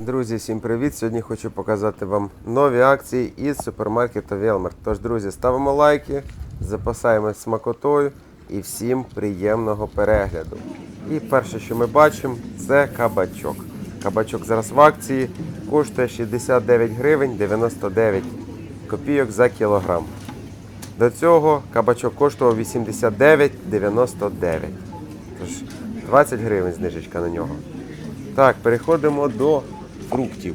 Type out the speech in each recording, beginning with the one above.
Друзі, всім привіт! Сьогодні хочу показати вам нові акції із супермаркету Велмарт. Тож, друзі, ставимо лайки, запасаємось смакотою і всім приємного перегляду. І перше, що ми бачимо, це кабачок. Кабачок зараз в акції коштує 69 гривень 99 копійок за кілограм. До цього кабачок коштував 89,99. Тож 20 гривень знижечка на нього. Так, переходимо до фруктів.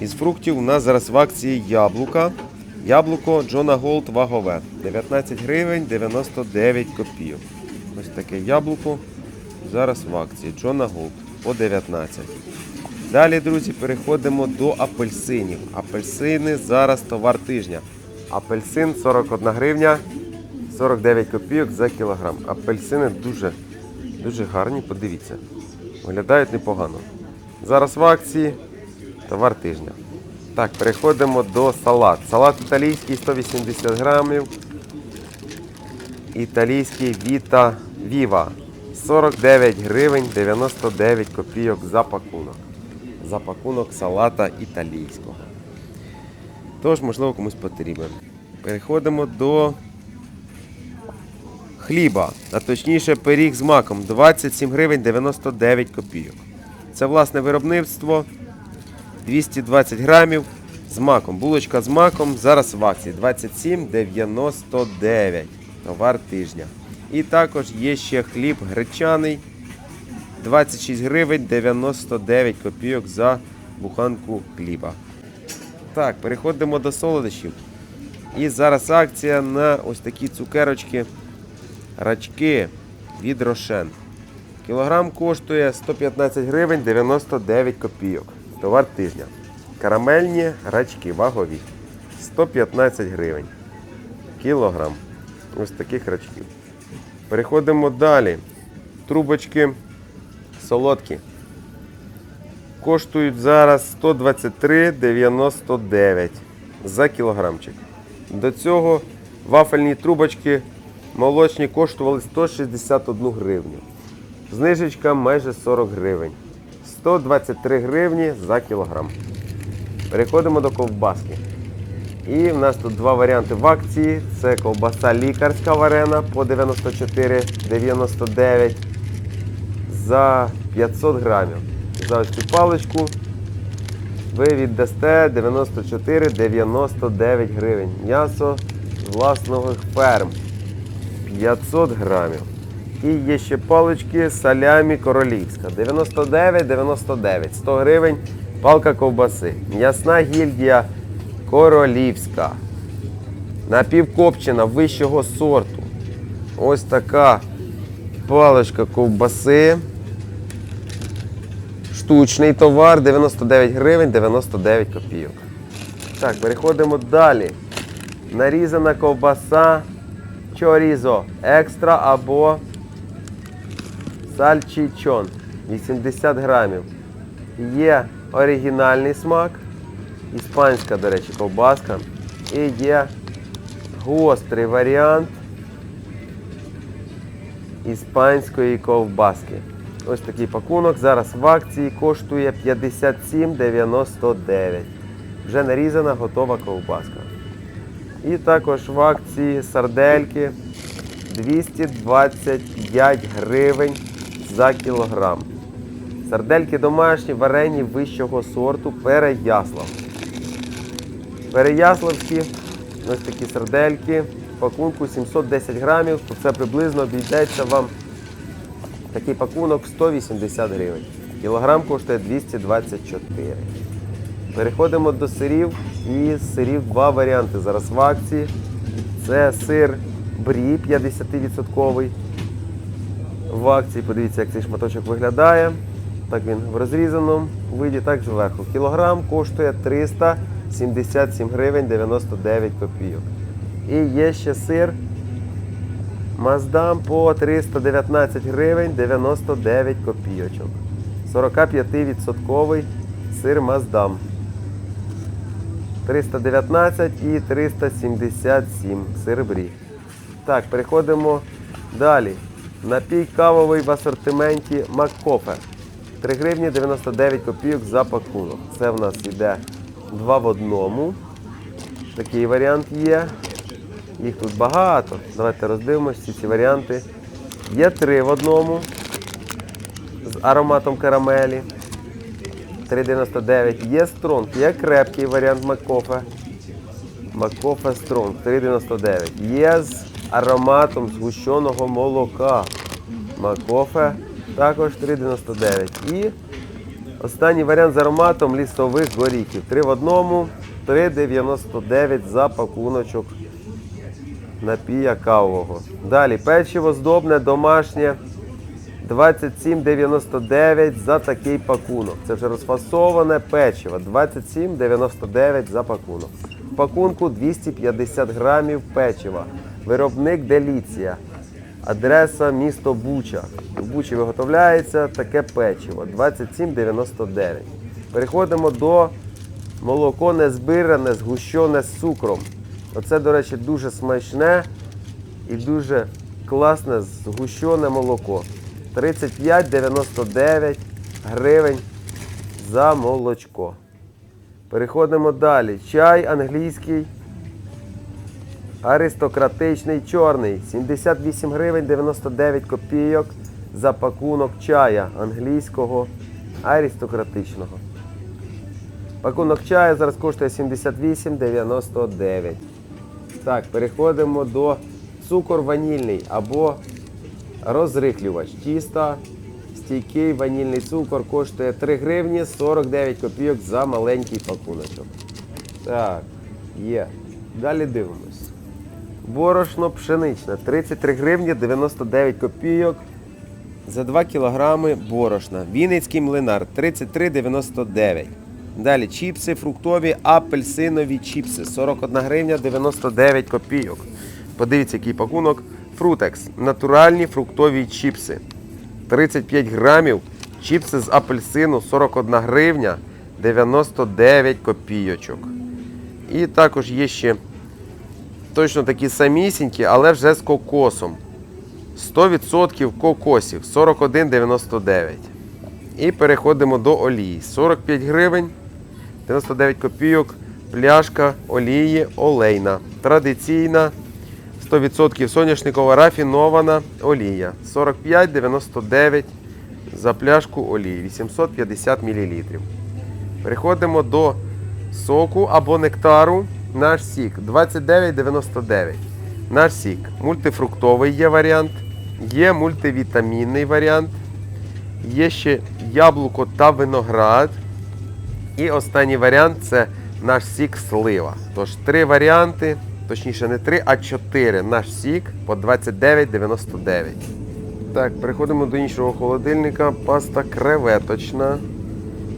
Із фруктів у нас зараз в акції яблука. Яблуко Джона Голд вагове. 19 гривень 99 копійок. Ось таке яблуко. Зараз в акції. Джона Голд по 19. Далі, друзі, переходимо до апельсинів. Апельсини зараз товар тижня. Апельсин 41 гривня 49 копійок за кілограм. Апельсини дуже, дуже гарні, подивіться. Виглядають непогано. Зараз в акції товар тижня. Так, переходимо до салат. Салат італійський 180 грамів. Італійський Vita Viva. 49 гривень 99 копійок за пакунок. За пакунок салата італійського. Тож, можливо, комусь потрібен. Переходимо до хліба, а точніше пиріг з маком 27 гривень 99 копійок. Це власне виробництво 220 грамів з маком. Булочка з маком зараз в акції 27,99 товар тижня. І також є ще хліб гречаний 26 гривень 99 копійок за буханку хліба. Так, переходимо до солодощів. І зараз акція на ось такі цукерочки рачки від Рошен. Кілограм коштує 115 гривень 99 копійок. Товар тижня. Карамельні рачки вагові. 115 гривень. Кілограм. Ось таких рачків. Переходимо далі. Трубочки солодкі. Коштують зараз 123,99 за кілограмчик. До цього вафельні трубочки молочні коштували 161 гривню. Знижечка майже 40 гривень. 123 гривні за кілограм. Переходимо до ковбаски. І в нас тут два варіанти в акції. Це ковбаса лікарська варена по 94,99 за 500 грамів. За ось цю паличку ви віддасте 94,99 гривень. М'ясо власного ферм. 500 грамів. І є ще палички салямі королівська. 99,99. 100 гривень палка ковбаси. М'ясна гільдія королівська. Напівкопчена вищого сорту. Ось така паличка ковбаси. Штучний товар 99 гривень 99 копійок. Так, переходимо далі. Нарізана ковбаса чорізо екстра або сальчичон 80 грамів. Є оригінальний смак, іспанська, до речі, ковбаска. І є гострий варіант іспанської ковбаски. Ось такий пакунок. Зараз в акції коштує 57,99. Вже нарізана готова ковбаска. І також в акції сардельки 225 гривень за кілограм. Сардельки домашні, варені вищого сорту Переяслав. Переяславські, ось такі сардельки, пакунку 710 грамів, то це приблизно обійдеться вам такий пакунок 180 гривень. Кілограм коштує 224. Переходимо до сирів. І з сирів два варіанти зараз в акції. Це сир брі 50%. В акції, подивіться, як цей шматочок виглядає. Так він в розрізаному виді, так зверху. Кілограм коштує 377 гривень 99 копійок. І є ще сир Маздам по 319 гривень 99 копійочок. 45% сир Маздам. 319 і 377 сир. Так, переходимо далі. Напій кавовий в асортименті Маккофе. 3 гривні 99 копійок за пакунок. Це в нас йде 2 в одному. Такий варіант є. Їх тут багато. Давайте роздивимось всі ці варіанти. Є 3 в одному з ароматом карамелі. 3,99. Є стронг, є крепкий варіант Макофе. Макофе Стронг 3,99. Є з ароматом згущеного молока. Макофе також 3,99. І останній варіант з ароматом лісових горіхів. 3 в одному, 3,99 за пакуночок напія кавового. Далі печиво здобне, домашнє. 27,99 за такий пакунок. Це вже розфасоване печиво. 27,99 за пакунок. В пакунку 250 грамів печива. Виробник Деліція. Адреса місто Буча. В Бучі виготовляється таке печиво. 27,99. Переходимо до молоко незбиране, згущене з цукром. Оце, до речі, дуже смачне і дуже класне згущене молоко. 35,99 гривень за молочко. Переходимо далі. Чай англійський. Аристократичний чорний. 78 гривень 99 копійок за пакунок чая англійського аристократичного. Пакунок чаю зараз коштує 78,99. Так, переходимо до цукор ванільний або розрихлювач. Тіста, стійкий ванільний цукор коштує 3 гривні 49 копійок за маленький пакуночок. Так, є. Далі дивимось. Борошно пшеничне 33 гривні 99 копійок за 2 кілограми борошна. Вінницький млинар 33,99. Далі чіпси фруктові, апельсинові чіпси 41 гривня 99 копійок. Подивіться, який пакунок. Фрутекс. Натуральні фруктові чіпси. 35 грамів. Чіпси з апельсину 41 гривня 99 копійочок. І також є ще точно такі самісінькі, але вже з кокосом. 100% кокосів 41,99. І переходимо до олії. 45 гривень, 99 копійок, пляшка олії олейна. Традиційна 100% соняшникова рафінована олія. 45,99 за пляшку олії. 850 мл. Переходимо до соку або нектару. Наш сік 29,99. Наш сік мультифруктовий є варіант, є мультивітамінний варіант, є ще яблуко та виноград. І останній варіант це наш сік слива. Тож три варіанти, точніше не три, а чотири. Наш сік по 29,99. Так, переходимо до іншого холодильника. Паста креветочна.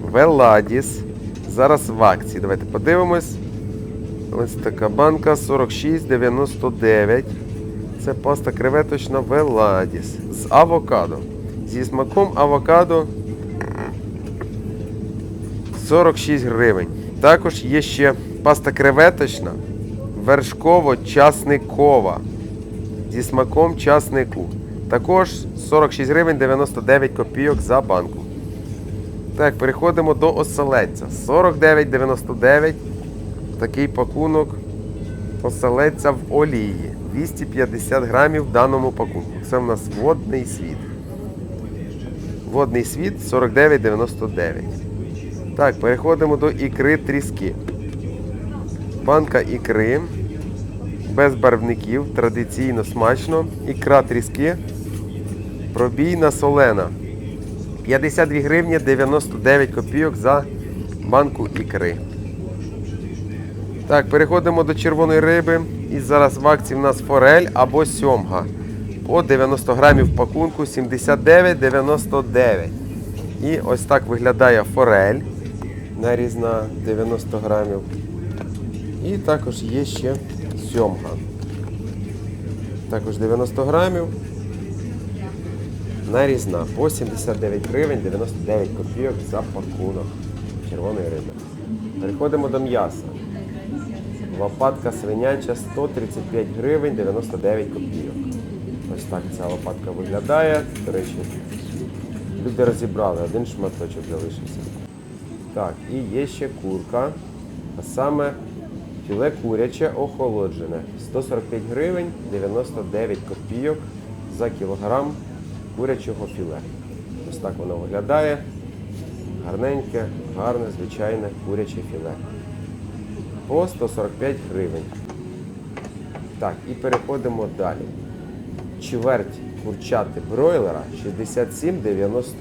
Веладіс. Зараз в акції. Давайте подивимось. Ось така банка 46,99. Це паста креветочна Веладіс з авокадо. Зі смаком авокадо 46 гривень. Також є ще паста креветочна вершково-часникова. Зі смаком часнику. Також 46 гривень 99 копійок за банку. Так, переходимо до оселедця. 49,99. Такий пакунок оселедця в олії. 250 грамів в даному пакунку. Це в нас водний світ. Водний світ 49,99. Так, переходимо до ікри тріски. Банка ікри. Без барвників. Традиційно смачно. Ікра тріски. Пробійна солена. 52 гривні 99 копійок за банку ікри. Так, переходимо до червоної риби. І зараз в акції в нас форель або сьомга. По 90 грамів пакунку 79,99. І ось так виглядає форель. Нарізна 90 грамів. І також є ще сьомга. Також 90 грамів. Нарізна по 79 гривень 99 копійок за пакунок червоної риби. Переходимо до м'яса. Лопатка свиняча 135 гривень 99 копійок. Ось так ця лопатка виглядає. До речі, Люди розібрали, один шматочок залишився. Так, і є ще курка, а саме філе куряче охолоджене. 145 гривень 99 копійок за кілограм курячого філе. Ось так воно виглядає. Гарненьке, гарне, звичайне куряче філе. По 145 гривень. Так, і переходимо далі. Чверть курчати бройлера 67,99.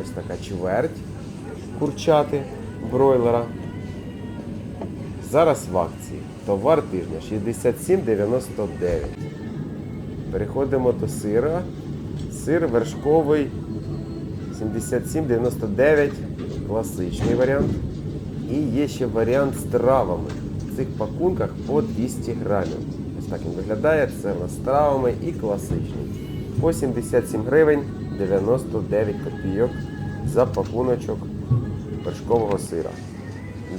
Ось така чверть курчати бройлера. Зараз в акції. Товар тижня 67,99. Переходимо до сира. Сир вершковий 77,99. Класичний варіант. І є ще варіант з травами. В цих пакунках по 200 грамів. Ось так він виглядає. Це у нас з травами і класичний. По 77 гривень 99 копійок за пакуночок вершкового сира.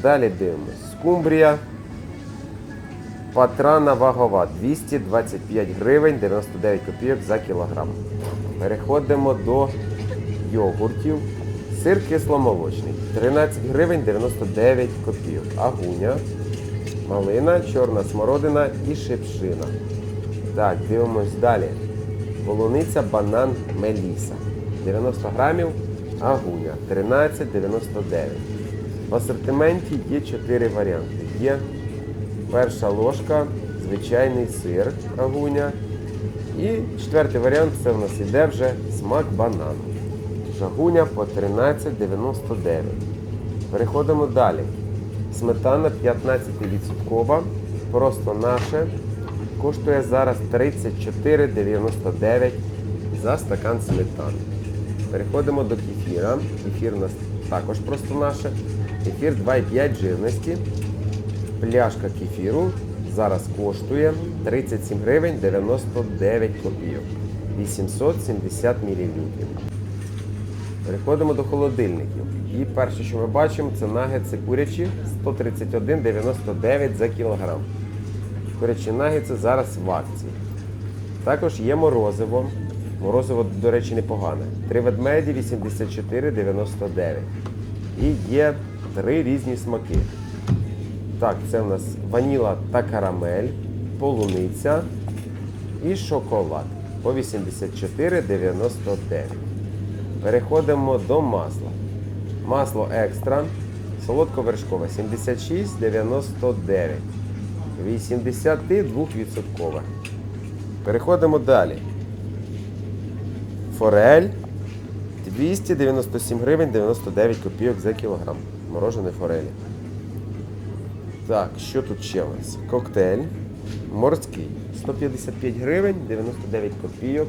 Далі дивимось. Скумбрія. Патрана вагова 225 гривень 99 копійок за кілограм. Переходимо до йогуртів. Сир кисломолочний 13 гривень 99 копійок. Агуня, малина, чорна смородина і шипшина. Так, дивимось далі. Полуниця, банан, меліса. 90 грамів, агуня 13,99. В асортименті є 4 варіанти. Є перша ложка, звичайний сир агуня. І четвертий варіант це в нас іде вже смак банану. Жагуня по 13,99. Переходимо далі. Сметана 15%. Просто наше. Коштує зараз 34,99 за стакан сметани. Переходимо до кефіра. Кефір у нас також просто наше. Кефір 2,5 жирності. Пляшка кефіру зараз коштує 37 гривень 99 копійок. 870 мл. Переходимо до холодильників. І перше, що ми бачимо, це нагетси курячі 131,99 за кілограм. Курячі нагетси зараз в акції. Також є морозиво. Морозиво, до речі, непогане. Три ведмеді 84,99. І є три різні смаки. Так, це у нас ваніла та карамель, полуниця і шоколад по 84,99. Переходимо до масла. Масло екстра, солодковершкове 76,99. 82%. Переходимо далі. Форель 297 гривень 99 копійок за кілограм. Морожене форелі. Так, що тут ще у нас? Коктейль. Морський. 155 гривень 99 копійок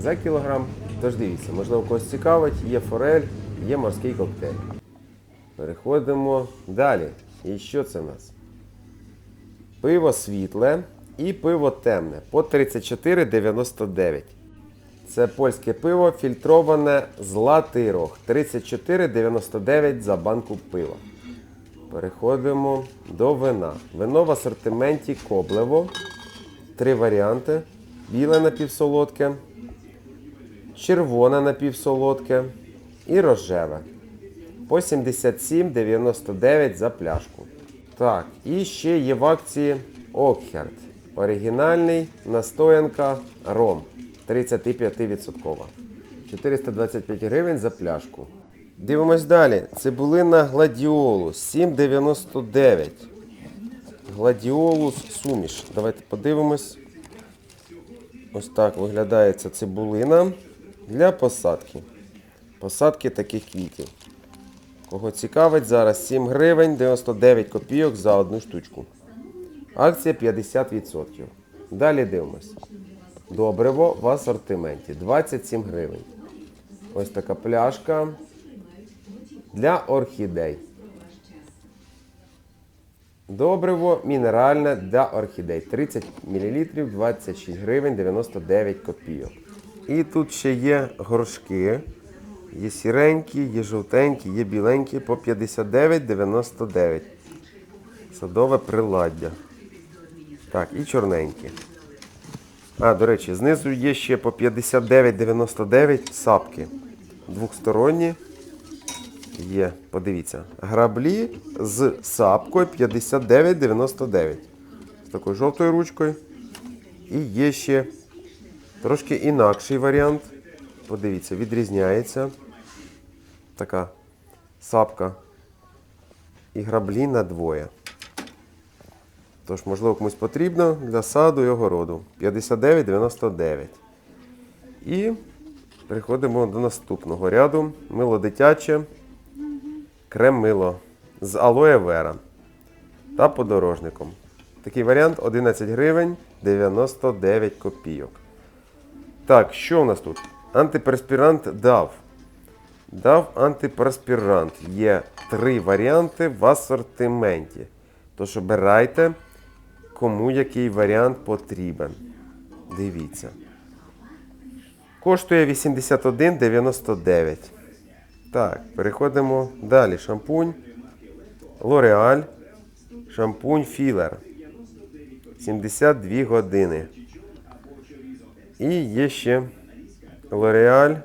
за кілограм. Тож дивіться, можливо, когось цікавить, є форель, є морський коктейль. Переходимо далі. І що це у нас? Пиво світле і пиво темне по 34,99. Це польське пиво фільтроване златий рог. 34,99 за банку пива. Переходимо до вина. Вино в асортименті Коблево. Три варіанти. Біле напівсолодке, червоне напівсолодке і рожеве. По 77,99 за пляшку. Так, і ще є в акції Окхерт. Оригінальний настоянка ром. 35%. 425 гривень за пляшку. Дивимось далі. Цибулина гладіолус 7,99. Гладіолус суміш. Давайте подивимось. Ось так виглядає ця цибулина для посадки. Посадки таких квітів. Кого цікавить, зараз 7 гривень 99 копійок за одну штучку. Акція 50%. Далі дивимось. Добриво в асортименті 27 гривень. Ось така пляшка для орхідей. Добриво мінеральне для орхідей. 30 мл 26 гривень 99 копійок. І тут ще є горшки. Є сіренькі, є жовтенькі, є біленькі по 59,99. Садове приладдя. Так, і чорненькі. А, до речі, знизу є ще по 59,99 сапки. Двохсторонні. Є, подивіться. Граблі з сапкою 59,99. З такою жовтою ручкою. І є ще трошки інакший варіант. Подивіться, відрізняється. Така сапка. І граблі на двоє. Тож, можливо, комусь потрібно для саду і огороду. 59,99. І переходимо до наступного ряду. Мило дитяче. Крем-мило з алоє вера та подорожником. Такий варіант 11 гривень 99 копійок. Так, що у нас тут? Антиперспірант DAV. DAV антиперспірант. Є три варіанти в асортименті. Тож обирайте, кому який варіант потрібен. Дивіться. Коштує 81,99. Так, переходимо далі. Шампунь. L'Oreal. Шампунь філер. 72 години. І є ще L'Oreal.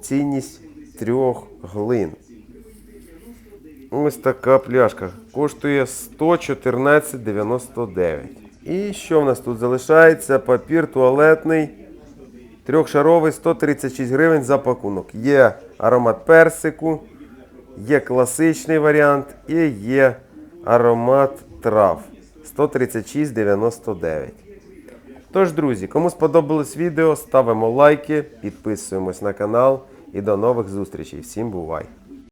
Цінність трьох глин. Ось така пляшка. Коштує 114,99. І що в нас тут залишається? Папір туалетний. Трьохшаровий 136 гривень за пакунок. Є аромат персику, є класичний варіант і є аромат трав 136,99. Тож, друзі, кому сподобалось відео, ставимо лайки, підписуємось на канал і до нових зустрічей. Всім бувай!